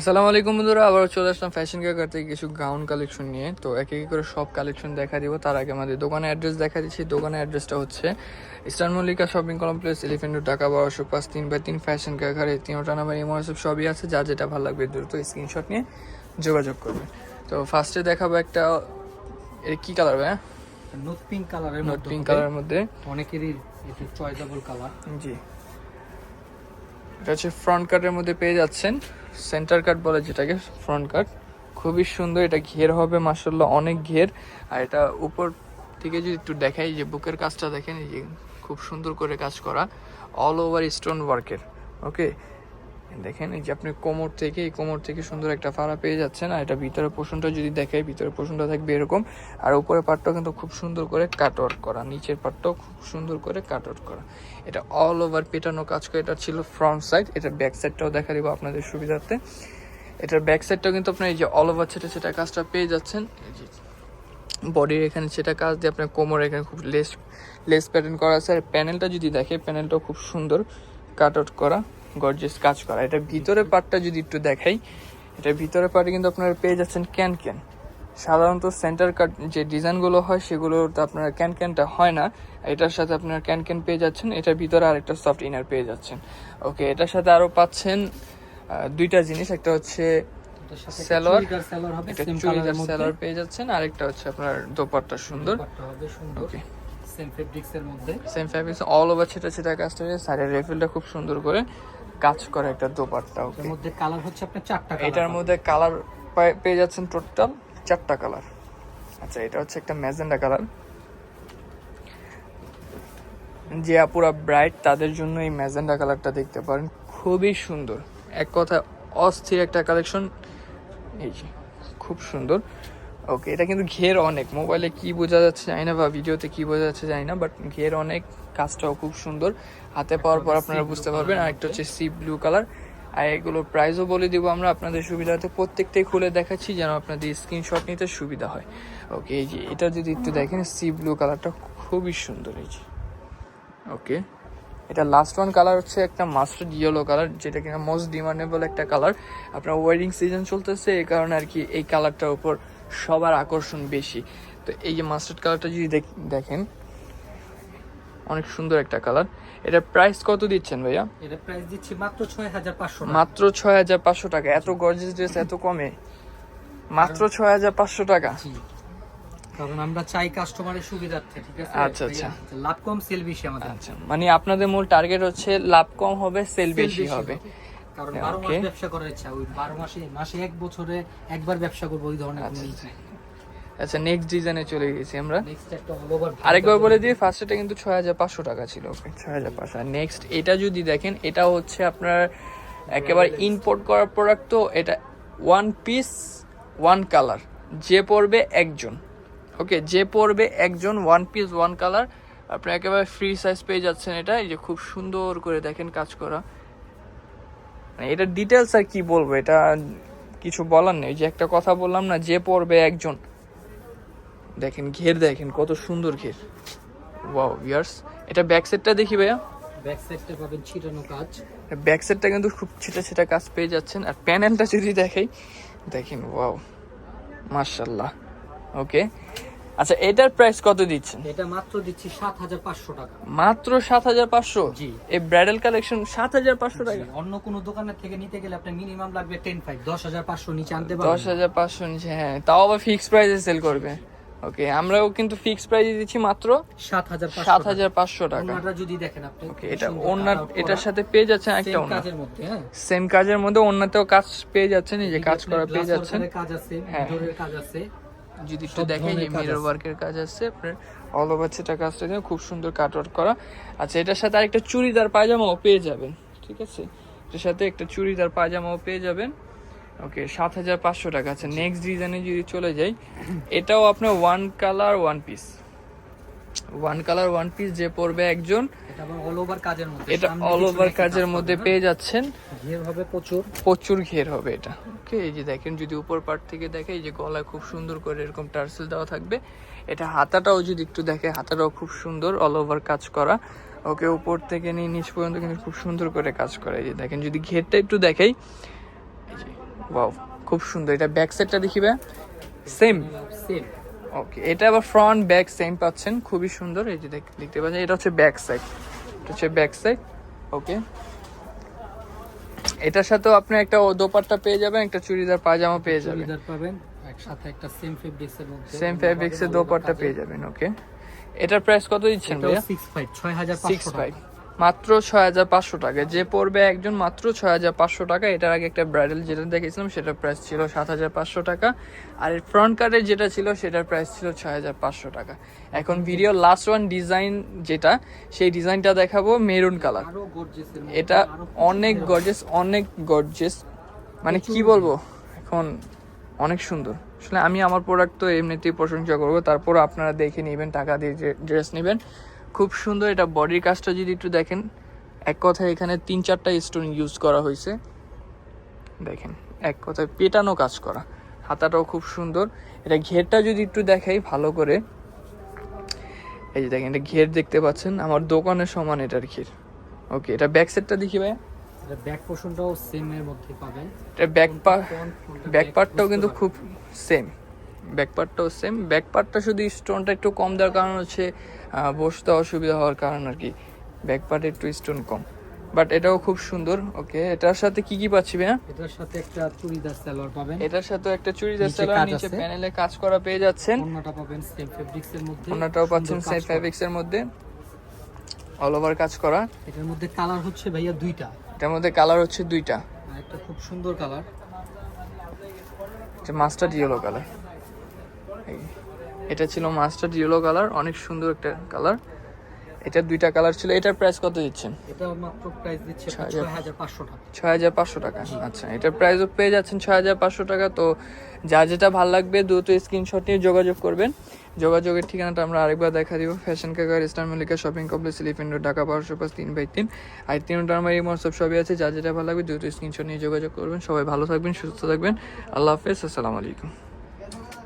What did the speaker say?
আসসালামু আলাইকুম বন্ধুরা আবার চলে আসলাম ফ্যাশন কাকার থেকে কিছু গাউন কালেকশন নিয়ে। তো এক এক করে সব কালেকশন দেখা দিব। তার আগে আমাদের দোকানের অ্যাড্রেস দেখা দিচ্ছি। দোকানের অ্যাড্রেসটা হচ্ছে eastern Mallika shopping complex elephant Dhaka বারোশো পাঁচ তিন বাই তিন ফ্যাশন কাকার এই তিনটা নাম্বার এমন সব সবই আছে। যা যেটা ভালো লাগবে দ্রুত স্ক্রিনশট নিয়ে যোগাযোগ করবে। তো ফার্স্টে দেখাবো একটা এর কি কালার ভাই নোট পিঙ্ক কালারের নোট পিঙ্ক কালারের মধ্যে। অনেকেরই এটা চয়েসেবল কালার জি। এটা হচ্ছে ফ্রন্ট কাটের মধ্যে পেয়ে যাচ্ছেন। সেন্টার কাট বলে যেটাকে ফ্রন্ট কাট খুবই সুন্দর, এটা ঘের হবে মাসাল্লাহ অনেক ঘের। আর এটা উপর থেকে যদি একটু দেখাই, যে বুকের কাজটা দেখেন, এই যে খুব সুন্দর করে কাজ করা অল ওভার স্টোন ওয়ার্কের ওকে দেখেন, এই যে আপনি কোমর থেকে, এই কোমর থেকে সুন্দর একটা ফাড়া পেয়ে যাচ্ছেন, আর এটা ভিতরে পোষণটা যদি দেখাই ভিতরে পোষণটা থাকবে এরকম, আর উপরের পার্টটাও কিন্তু খুব সুন্দর করে কাট ওয়ার্ক করা, নিচের পাটটাও খুব সুন্দর করে কাট ওয়ার্ক করা। এটা অল ওভার পেটানো কাজ করে, এটা ছিল ফ্রন্ট সাইড এটা ব্যাক সাইডটাও দেখা দিব আপনাদের সুবিধার্থে। এটার ব্যাক সাইডটাও কিন্তু আপনার এই যে অল ওভার সেটা সেটা কাজটা পেয়ে যাচ্ছেন। বডির এখানে সেটা কাজ দিয়ে আপনার কোমর এখানে খুব লেস লেস প্যাটার্ন করা আছে, আর প্যানেলটা যদি দেখে প্যানেলটাও খুব সুন্দর কাট আউট করা। গর্জিয়াস কাজ করা। এটা ভিতরের পার্টটা যদি একটু দেখাই এটা ভিতরের পার্টে কিন্তু আপনারা পেয়ে যাচ্ছেন ক্যান ক্যান সাধারণত সেন্টার কাট যে ডিজাইনগুলো হয় সেগুলোতে আপনার ক্যান ক্যানটা হয় না। এটার সাথে আপনার ক্যান ক্যান পেয়ে যাচ্ছেন। এটার ভিতরে আরেকটা সফট ইনার পেয়ে যাচ্ছেন। ওকে এটার সাথে আরও পাচ্ছেন দুইটা জিনিস। একটা হচ্ছে একটা চুড়িদার পেয়ে যাচ্ছেন। আরেকটা হচ্ছে আপনার দোপাট্টা সুন্দর। ওকে সেম মধ্যে। সেম অল ওভার সেটা সেটা কাজটা সাইডের রেফিলটা খুব সুন্দর করে। কাজ করে একটা দোপাট্টা এর ওকে মধ্যে কালার হচ্ছে আপনার চারটা কালার। এটার মধ্যে কালার পেয়ে যাচ্ছেন টোটাল চারটা কালার। আচ্ছা এটা হচ্ছে একটা ম্যাজেন্ডা কালার। যে আপুরা ব্রাইট তাদের জন্য এই ম্যাজেন্ডা কালারটা দেখতে পারেন। খুবই সুন্দর। এক কথা অস্থির একটা কালেকশন। এই যে খুব সুন্দর। ওকে এটা কিন্তু ঘের অনেক। মোবাইলে কি বোঝা যাচ্ছে জানি না বা ভিডিওতে কি বোঝা যাচ্ছে জানি না বাট ঘের অনেক কাজটাও খুব সুন্দর। হাতে পাওয়ার পর আপনারা বুঝতে পারবেন আর একটা হচ্ছে সি ব্লু কালার আর এগুলোর প্রাইসও বলে দিব আমরা আপনাদের সুবিধাতে প্রত্যেকটাই খুলে দেখাচ্ছি যেন আপনাদের স্ক্রিনশট নিতে সুবিধা হয়। ওকে এই যে এটা যদি একটু দেখেন সি ব্লু কালারটা খুবই সুন্দর এই যে। ওকে এটা লাস্ট ওয়ান কালার হচ্ছে একটা মাস্টার্ড ইয়েলো কালার যেটা কিনা মোস্ট ডিমান্ডেবল একটা কালার আপনার ওয়েডিং সিজন চলতেছে এই কারণে আর কি এই কালারটার উপর সবার আকর্ষণ বেশি। তো এই যে মাস্টার্ড কালারটা যদি দেখেন অনেক সুন্দর একটা কালার এটার প্রাইস কত দিচ্ছেন ভাইয়া? এটা প্রাইস দিচ্ছি মাত্র ছয় হাজার পাঁচশো মাত্র ছয় হাজার পাঁচশো টাকা। এত গর্জিয়াস ড্রেস এত কমে? মাত্র ছয় হাজার পাঁচশো টাকা? কারণ আমরা চাই কাস্টমারের সুবিধার্থে ঠিক আছে? আচ্ছা, আচ্ছা। লাভ কম সেল বেশি আমাদের। আচ্ছা। মানে আপনাদের মূল টার্গেট হচ্ছে লাভ কম হবে সেল বেশি হবে। কারণ বারো মাস ব্যবসা করার ইচ্ছা ওই বারো মাসে মাসে এক বছরে একবার ব্যবসা করব ওই ধরনের আচ্ছা নেক্সট ডিজাইনে চলে গেছি আমরা। আরেকবার বলে দিই ফার্স্ট এটা কিন্তু ছয় হাজার পাঁচশো টাকা ছিল ওকে ছয় হাজার পাঁচশো। নেক্সট এটা যদি দেখেন এটা হচ্ছে আপনার একেবারে ইম্পোর্ট করা প্রোডাক্ট তো এটা ওয়ান পিস ওয়ান কালার যে পড়বে একজন ওকে যে পড়বে একজন ওয়ান পিস ওয়ান কালার আপনি একেবারে ফ্রি সাইজ পেয়ে যাচ্ছেন এটা এই যে খুব সুন্দর করে দেখেন কাজ করা। এটা ডিটেলস আর কি বলব? এটা কিছু বলার নেই। যে একটা কথা বললাম না যে পড়বে একজন। দেখেন ঘের দেখেন কত সুন্দর ঘের। ওয়াও ভিউয়ার্স এটা ব্যাক সাইডটা দেখি ভাইয়া। ব্যাক সাইডটা পাবেন ছিটানো কাজ। ব্যাক সাইডটা কিন্তু খুব ছিটা ছিটা কাজ পেয়ে যাচ্ছেন। আর প্যানেলটা যদি দেখাই দেখেন ওয়াও মার্শাল্লাহ ওকে আচ্ছা এটার প্রাইস কত দিচ্ছেন? এটা মাত্র দিচ্ছি সাত হাজার পাঁচশো টাকা। মাত্র সাত হাজার পাঁচশো? জি। এই ব্রাইডাল কালেকশন সাত হাজার পাঁচশো টাকা? অন্য কোনো দোকানের থেকে নিতে গেলে আপনার মিনিমাম লাগবে টেন ফাইভ দশ হাজার পাঁচশো নিচে আনতে পারবেন। না। হাজার পাঁচশো নিচে হ্যাঁ তাও আবার ফিক্স প্রাইসে সেল করবে। ওকে আমরাও কিন্তু ফিক্স প্রাইসে দিচ্ছি মাত্র সাত হাজার সাত হাজার পাঁচশো টাকা। অন্যটা যদি দেখেন আপনি ওকে এটা ওনার এটার সাথে পেয়ে যাচ্ছেন একটা ওনার। কাজের মধ্যে হ্যাঁ। সেম কাজের মধ্যে অন্যতেও কাজ পেয়ে যাচ্ছেন এই যে কাজ করা পেয়ে যাচ্ছেন। কাজ আছে হ্যাঁ। কাজ আছে। যদি একটু দেখেন যে মিরর ওয়ার্কের কাজ আছে আপনার অল ওভার সেটা কাজটা কিন্তু খুব সুন্দর কাট ওয়ার্ক করা। আচ্ছা এটার সাথে আরেকটা চুড়িদার পায়জামাও পেয়ে যাবেন ঠিক আছে? এটার সাথে একটা চুড়িদার পায়জামাও পেয়ে যাবেন। ওকে সাত হাজার পাঁচশো টাকা। আচ্ছা নেক্সট ডিজাইনে যদি চলে যাই এটাও আপনার one colour one piece one colour one piece যে পড়বে একজন এটা অল ওভার কাজের মধ্যে। এটা অল ওভার কাজের মধ্যে পেয়ে যাচ্ছেন? ঘের হবে প্রচুর। প্রচুর ঘের হবে এটা। ওকে এই যে দেখেন যদি উপর পার্ট থেকে দেখে এই যে গলায় খুব সুন্দর করে এরকম টার্সেল দেওয়া থাকবে। এটা হাতাটাও যদি একটু দেখে হাতাটাও খুব সুন্দর অল ওভার কাজ করা। ওকে উপর থেকে নিয়ে নিচ পর্যন্ত কিন্তু খুব সুন্দর করে কাজ করা। এই যে দেখেন যদি ঘেরটা একটু দেখাই এই যে ওয়াও খুব সুন্দর। এটা ব্যাক সাইডটা দেখিবে সেম সেম ওকে এটা আবার ফ্রন্ট ব্যাক সেম পাচ্ছেন। খুবই সুন্দর এই যে দেখ- দেখতে পাচ্ছেন এটা হচ্ছে ব্যাক সাইড এটা হচ্ছে ব্যাক সাইড ওকে এটার সাথেও আপনি একটা দোপাট্টা পেয়ে যাবেন একটা চুড়িদার পায়জামা পেয়ে যাবেন। চুড়িদার পাবেন একসাথে একটা সেম ফেব্রিক্স এর মধ্যে। সেম ফ্যাব্রিক্স এর দোপাট্টা পেয়ে যাবেন ওকে এটার প্রাইস কত দিচ্ছেন ভাইয়া? সিক্স ফাইভ ছয় মাত্র ছয় হাজার পাঁচশো টাকা। যে পড়বে একজন মাত্র ছয় হাজার পাঁচশো টাকা। এটার আগে একটা ব্রাইডাল যেটা দেখেছিলাম সেটার প্রাইস ছিল সাত হাজার পাঁচশো টাকা। আর ফ্রন্ট কার্ডের যেটা ছিল সেটার প্রাইস ছিল ছয় হাজার পাঁচশো টাকা। এখন ভিডিও লাস্ট ওয়ান ডিজাইন যেটা সেই ডিজাইনটা দেখাবো মেরুন কালারের এটা অনেক গর্জেস অনেক গর্জেস মানে কি বলব? এখন অনেক সুন্দর। আসলে আমি আমার প্রোডাক্ট তো এমনিতেই প্রশংসা করব। তারপর আপনারা দেখে নেবেন টাকা দিয়ে ড্রেস নেবেন। খুব সুন্দর এটা বডির কাজটা যদি একটু দেখেন এক কথায় এখানে তিন চারটা স্টোন ইউজ করা হয়েছে। দেখেন এক কথায় পেটানো কাজ করা। হাতাটাও খুব সুন্দর। এটা ঘেরটা যদি একটু দেখাই ভালো করে। এই যে দেখেন এটা ঘের দেখতে পাচ্ছেন। আমার দোকানের সমান এটার ঘের। ওকে এটা ব্যাক সাইডটা দেখি ভাই এটা ব্যাক পোর্শনটাও সেম এর মধ্যে পাবেন। এটা ব্যাক পা front, front ব্যাক পার্টটাও কিন্তু খুব সেম ব্যাক পার্টটাও সেম ব্যাক পার্টটা শুধু স্টোনটা একটু কম দেওয়ার কারণ হচ্ছে বসতে অসুবিধা হওয়ার কারণ আর কি। ব্যাক পার্টে একটু স্টোন কম। বাট এটাও খুব সুন্দর ওকে এটার সাথে কি কি পাচ্ছি ভাইয়া? এটার সাথে একটা চুড়িদার সালোয়ার পাবেন। এটার সাথে একটা চুড়িদার সালোয়ার নিচে প্যানেলে কাজ করা পেয়ে যাচ্ছেন। অন্যটা পাবেন সেম ফেব্রিক্স এর মধ্যে। ওনাটাও পাচ্ছেন সেম। ফ্যাব্রিক্স এর মধ্যে। অল ওভার কাজ করা। এটার মধ্যে কালার হচ্ছে ভাইয়া দুইটা। এটার মধ্যে কালার হচ্ছে দুইটা। একটা খুব সুন্দর কালার যে মাস্টার্ড ইয়েলো কালার এটা ছিল মাস্টার্ড ইয়েলো কালার অনেক সুন্দর একটা কালার এটার দুইটা কালার ছিল এটার প্রাইস কত দিচ্ছেন? এটা মাত্র প্রাইস দিচ্ছে ছয় হাজার। ছয় হাজার পাঁচশো টাকা। ছয় হাজার পাঁচশো টাকা। আচ্ছা এটার প্রাইসও পেয়ে যাচ্ছেন ছয় হাজার পাঁচশো টাকা। তো যা যেটা ভালো লাগবে দ্রুত স্ক্রিনশট নিয়ে যোগাযোগ করবেন। যোগাযোগের ঠিকানাটা আমরা আরেকবার দেখা দিব। ফ্যাশন কাকার ইস্টার্ন মল্লিকা শপিং কমপ্লেক্স ইন্ডোর ঢাকা বারোশো পাঁচ তিন বাই তিন। আর তিনটা আমার এই মহোৎসব সবই আছে যা যেটা ভালো লাগবে দ্রুত স্ক্রিনশট নিয়ে যোগাযোগ করবেন। সবাই ভালো থাকবেন সুস্থ থাকবেন। আল্লাহ হাফেজ আসসালামু আলাইকুম।